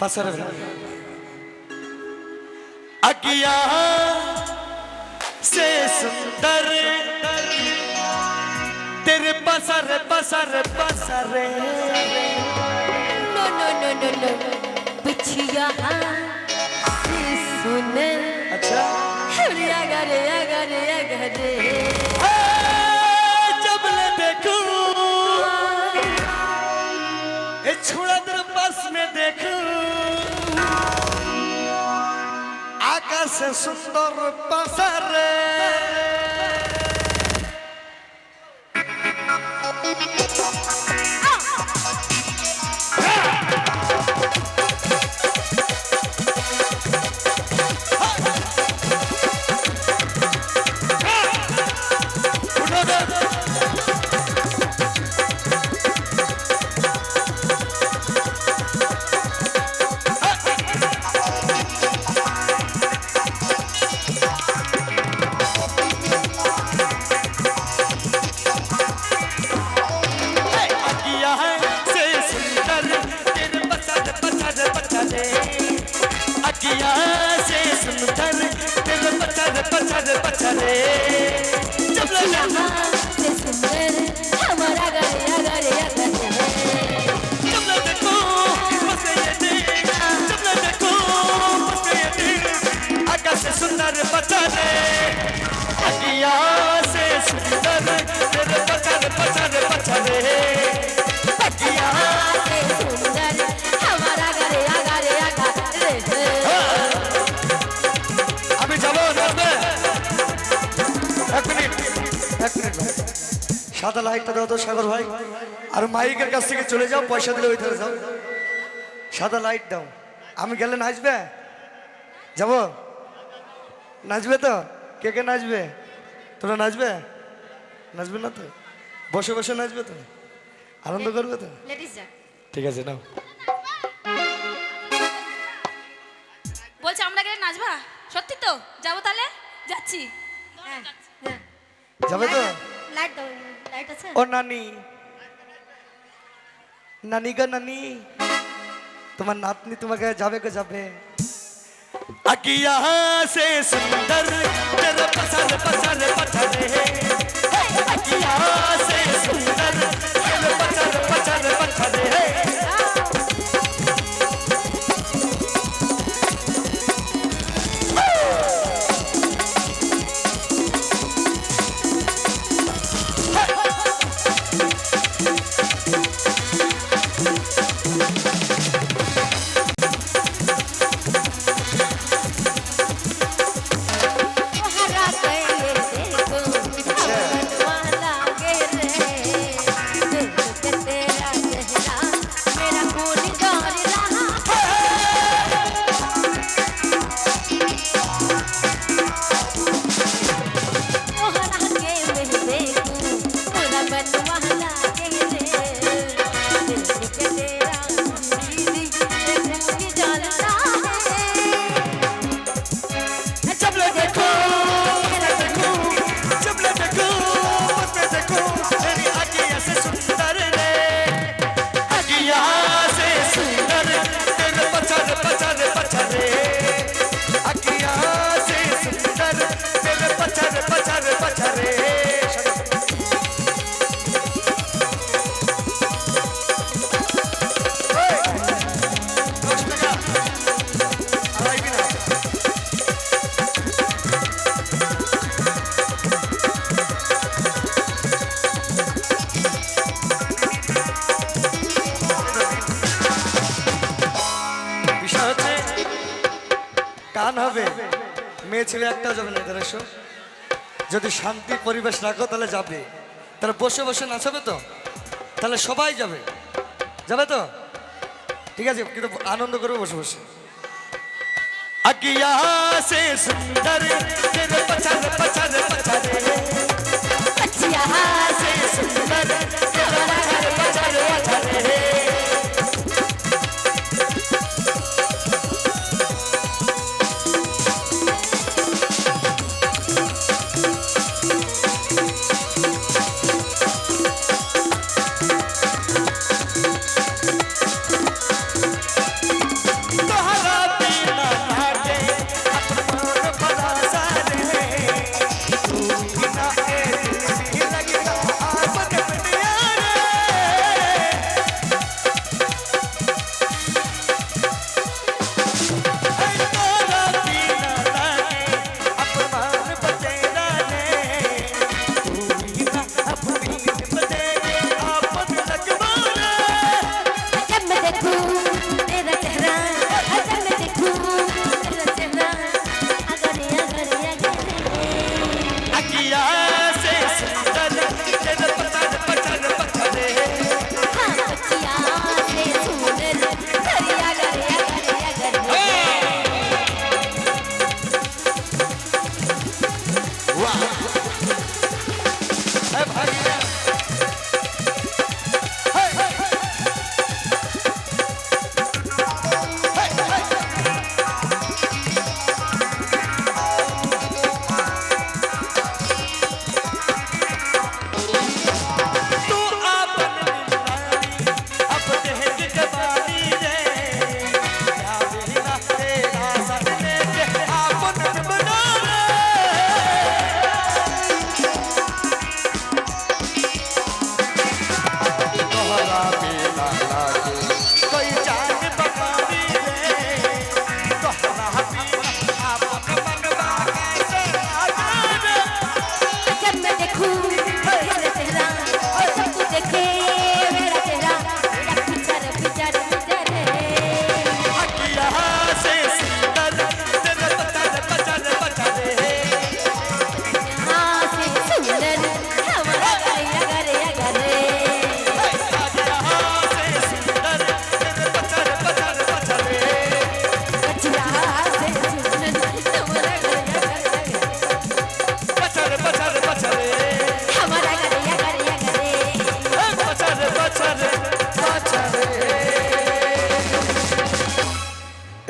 पसर अकिया से सुंदर तेरे पसर पसर पसरे नो नो नो नो नो बिछिया सुन अच्छा या गरे या সুন্দর পাশারে सुंदर तेरे पसंद पसंद पसंद अकिया से सुंदर हमारा गरे या गरे या गरे আমি যাবো নাচবে এক মিনিট এক মিনিট ভাই সাদা লাইটটা দাও তো সাগর ভাই আর মাইকের কাছ থেকে চলে যাও পয়সা দিলে ওই ধরে যাও সাদা লাইট দাও আমি গেলে নাচবে যাবো নাচবে তো কে কে নাচবে তোরা নাচবে নাচবে না তো বসে বসে নাচবে তো আনন্দ করবে তো লেডিস যা ঠিক আছে নাও বলছে আমরা গেলে নাচবা সত্যি তো যাবো তাহলে যাচ্ছি হ্যাঁ হ্যাঁ যাবে তো লাইট দাও লাইট আছে ও নানি নানি গো নানি তোমার নাতনি তোমাকে যাবে গো যাবে अकिया से सुंदर तेरे पसंद पसंद पसंद किया से सुंदर पचर पचर पचर है মেয়ে ছেলে একটাও যাবে না এদের এসো যদি শান্তি পরিবেশ রাখো তাহলে যাবে তাহলে বসে বসে নাচাবে তো তাহলে সবাই যাবে যাবে তো ঠিক আছে কিন্তু আনন্দ করবে বসে বসে अगिया से सुंदर तेरे पसंद पसंद पसंद अच्छा से सुंदर तेरे पसंद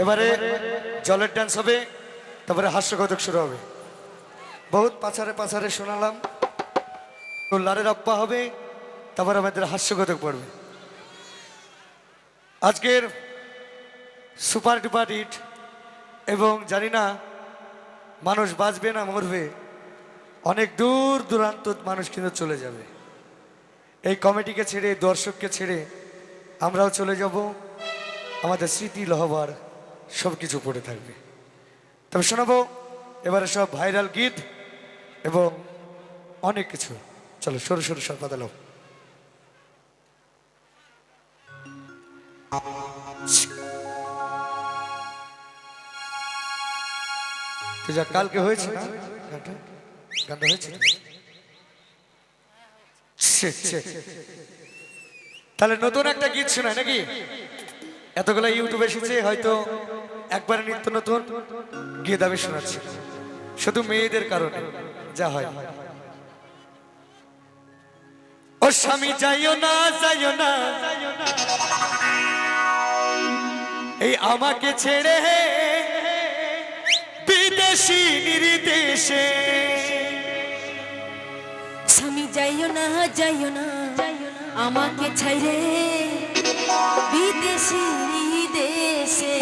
এবারে জলের ডান্স হবে, তারপরে হাস্যকথক শুরু হবে। বহুত পাছারে পাছারে শোনালাম, লারের আপ্পা হবে, তারপর আমাদের হাস্যকথক পড়বে। আজকের সুপার ডুপার হিট, এবং জানি না মানুষ বাঁচবে না মরবে, অনেক দূর দূরান্ত মানুষ কিন্তু চলে যাবে। এই কমিটিকে ছেড়ে, দর্শককে ছেড়ে আমরাও চলে যাব। আমাদের স্মৃতি লহবার সব কিছু পড়ে থাকবে। তবে শোনাবো, এবারে সব ভাইরাল গীত এবং অনেক কিছু। চলো, সরু সরু সব পাতালো যা কালকে হয়েছে গানটা? হয়েছে। তাহলে নতুন একটা গীত শোনায় নাকি? এতগুলো ইউটিউবে এসেছে, হয়তো একবারে নিত্য নতুন গীত আমি শোনাচ্ছি। শুধু মেয়েদের কারণে যা হয়। ও স্বামী, যাইও না যাইও না। এই আমাকে ছেড়ে বিদেশি নির্দেশে। স্বামী, যাইও না যাইও না। আমাকে ছাইরে বিদেশি দেশে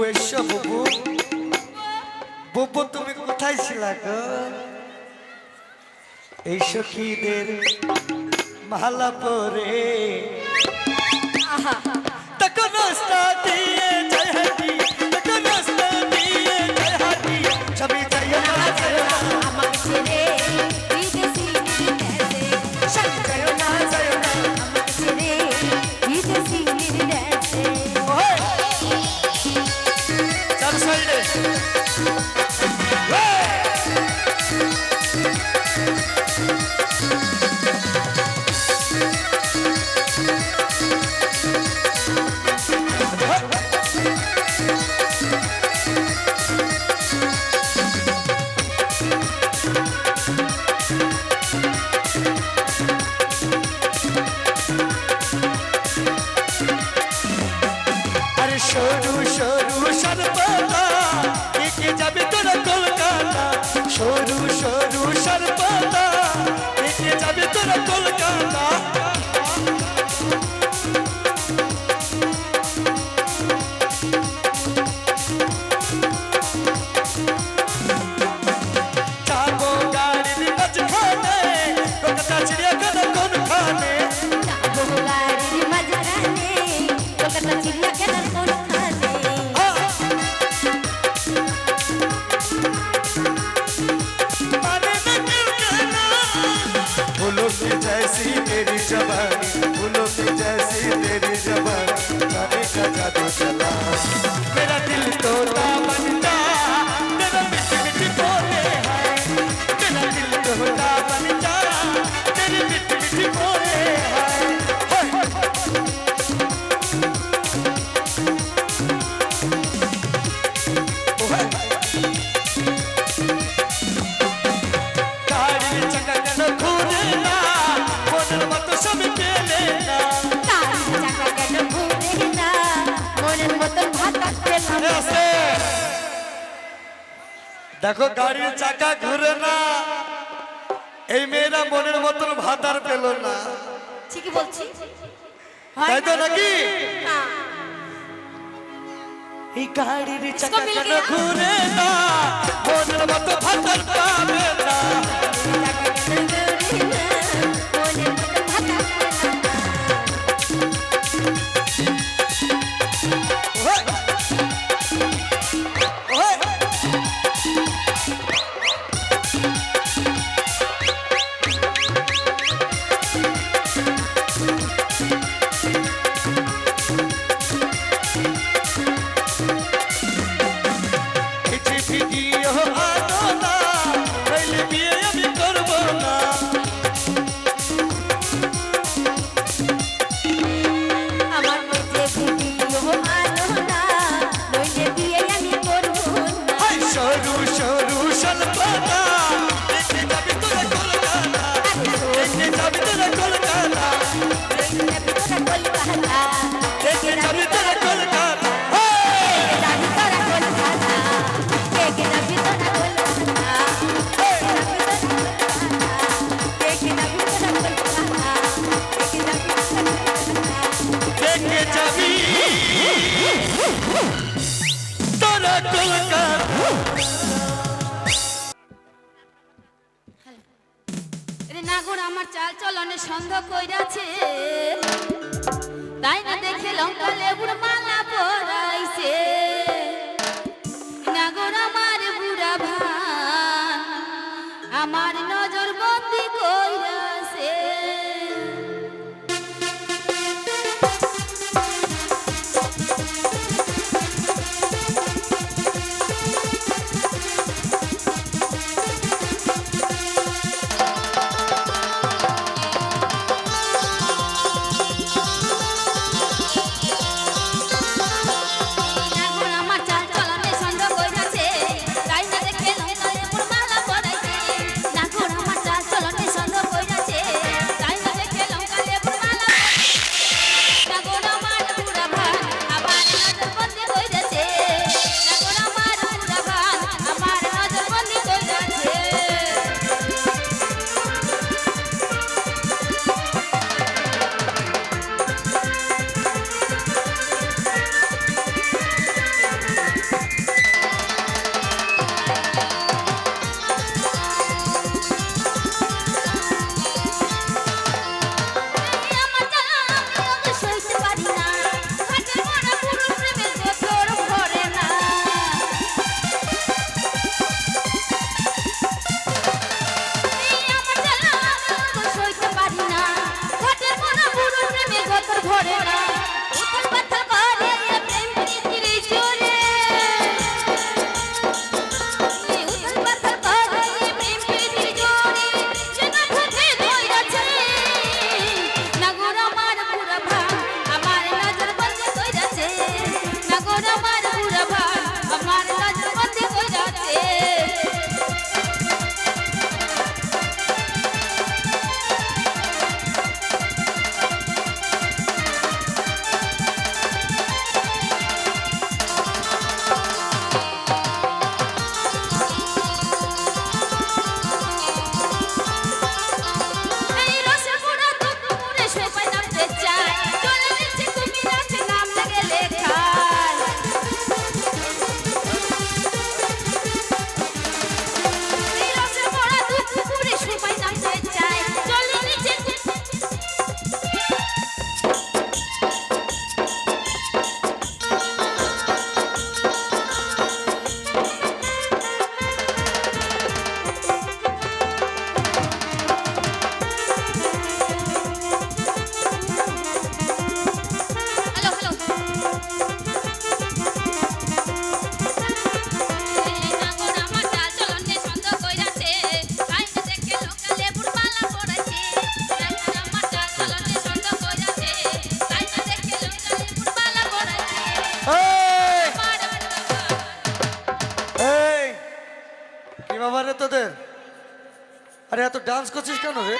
বুবু এসো বুবু। বুবু তুমি কোথায় ছিল গো? এই সখীদের মালা পরে তখন দিয়ে जैसी तेरी जवानी का जादू चला मेरा दिल तो দেখো গাড়ির চাকা ঘুরে না। এই মেয়েরা মনের মতন ভাত আর পেল না। ঠিকই বলছি। তাই তো নাকি? এই গাড়ির চাকা কেন ঘুরে না? মনের মতো ভাত আর পাবে না। নাগর আমার চাল চলনে সন্দেহ কইরাছে। তাই না দেখে লঙ্কা লেবুর মালা পরাইছে। আরে এত ডান্স করছিস কেন রে?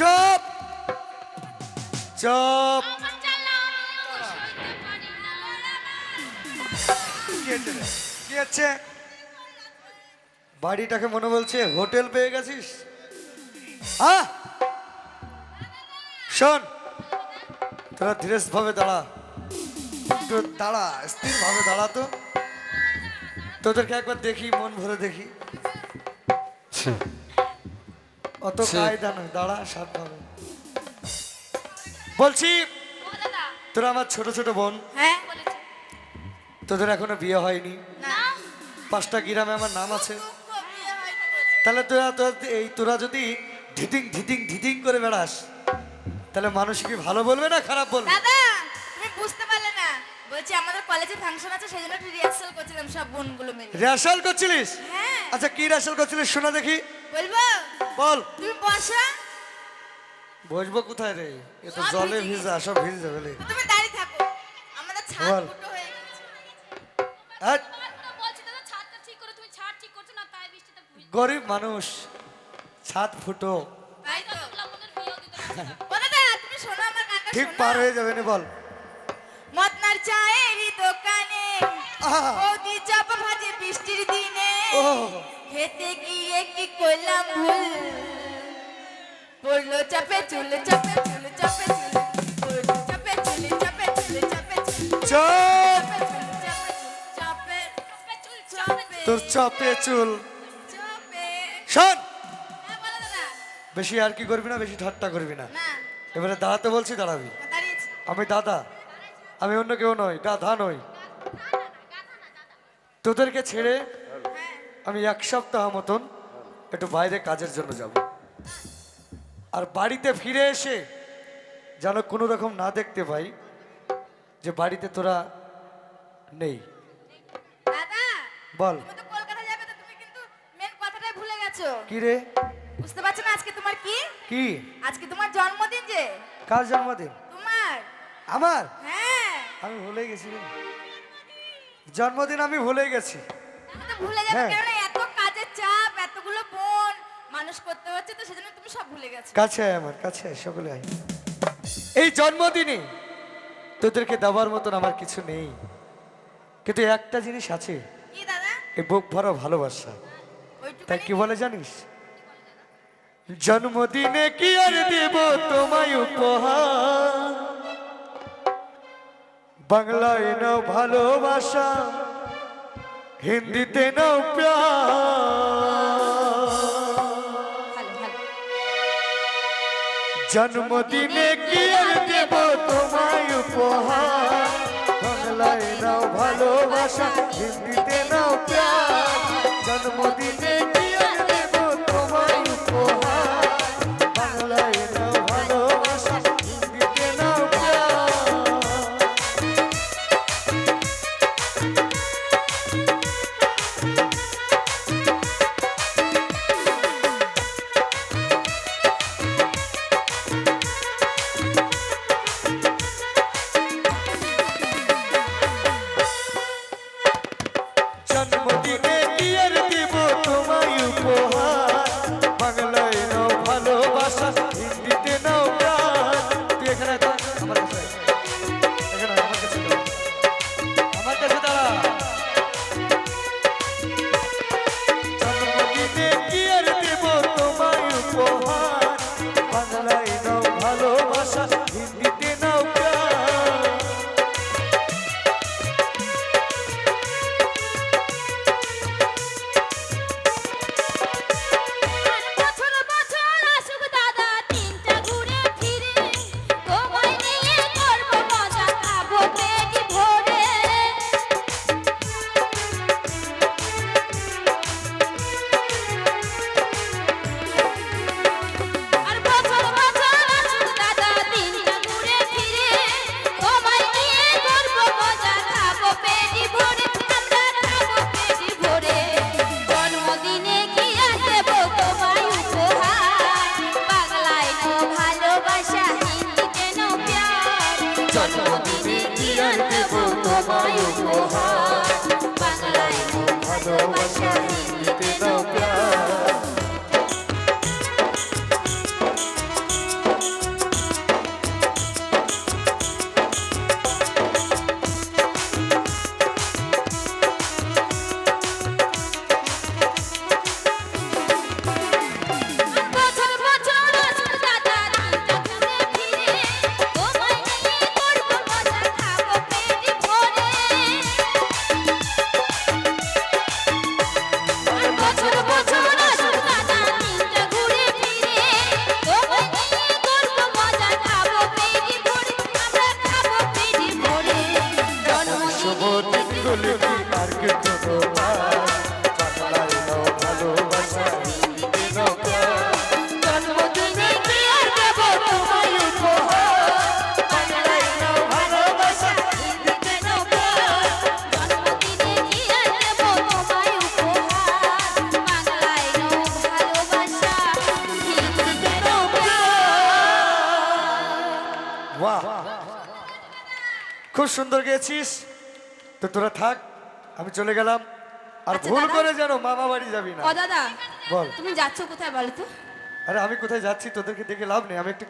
চপ! চপ! কি হচ্ছে রে? বাড়িটাকে মনে বলছে হোটেল পেয়ে গেছিস? হ্যাঁ শোন তোরা ধীরে ভাবে দাঁড়া। একটু দাঁড়া স্থির ভাবে দাঁড়া তো। তোদেরকে একবার দেখি মন ভরে দেখি। অত কায়দা নয় দাঁড়া সাত ভাবে। বলছি তোরা আমার ছোট ছোট বোন। হ্যাঁ। তোদের এখনও বিয়ে হয়নি? পাঁচটা গ্রামে আমার নাম আছে। তাহলে তোরা তোরা এই তোরা যদি ধিটিং ধিটিং ধিটিং করে বেড়াস তাহলে মানুষ কি ভালো বলবে না খারাপ বলবে দাদা তুমি বুঝতে পারলে না বলছি আমাদের কলেজে ফাংশন আছে সেই জন্য একটু রিহার্সাল করছিলাম সব বোনগুলো মিলে। রেশাল করছিলিস? হ্যাঁ। আচ্ছা কি রেশাল করছিলিস শোনা দেখি। বলব? বল। তুমি বসা। বসবো কোথায় রে? এ তো জলে ভিজে সব ভিজে যাবে রে। তুমি দাঁড়িয়ে থাকো। আমাদের ছাদ ফুটো হয়ে গেছে। হ্যাট, বলছি দাদা ছাদটা ঠিক করে তুমি ছাদ ঠিক করছ না তাই বৃষ্টিতে ভিজে গরিব মানুষ ছাদ ফুটো। ঠিক পার হয়ে যাবে না বল। চায়েরই দোকানে। বৌদি চপ ভাজে বৃষ্টির দিনে। খেতে গিয়ে কি করলাম ভুল? পড়ল চাপে চুল চাপে চুল চাপে চুল। পড়ল চাপে চুল চাপে চুল চাপে চুল। চাপে শোন। হ্যাঁ বেশি আর কি করবি না বেশি ঠাট্টা করবি না। না। এবারে দাঁড়াতে বলছি দাঁড়াবি। আমি দাদা। আমি অন্য কেউ নই গাধা নই। তোদেরকে ছেড়ে আমি এক সপ্তাহ মতন একটু বাইরে কাজের জন্য যাব। আর বাড়িতে ফিরে এসে যেন কোনো রকম না দেখতে পাই যে বাড়িতে তোরা নেই। দাদা বল। কি রে? বুঝতে পারছ না আজকে তোমার কি? কি? আজকে তোমার জন্মদিন যে। কার জন্মদিন? তোমার। আমার? আমি ভুলে গেছি রে। জন্মদিন আমি ভুলে গেছি। ভুলে যাবে হ্যাঁ। কেন এত কাজের চাপ এতগুলো বোন মানুষ করতে হচ্ছে তো সেজন্য তুমি সব ভুলে গেছো। কাছে আয় আমার কাছে আয়, সকলে আয়। এই জন্মদিনে তোদেরকে দেওয়ার মতন আমার কিছু নেই। কিন্তু একটা জিনিস আছে। কি দাদা? এই বুক ভরা ভালোবাসা। তাই কি বলে জানিস? জন্মদিনে কি আর দেব তোমায় উপহার? বাংলায় নাও ভালোবাসা হিন্দিতে নাও জন্মদিনে কি দেব তোমায় উপহার? বাংলায় নাও ভালোবাসা হিন্দিতে নাও প্যার। জন্মদিনে সুন্দর তো তোরা থাক আমি চলে গেলাম। আর আচ্ছা, ভুল করে যেন মামা বাড়ি যাবি না। ও দাদা। বল। তুমি যাচ্ছ কোথায় বলো তো আরে আমি কোথায় যাচ্ছি তোদেরকে দেখে লাভ নেই। আমি একটু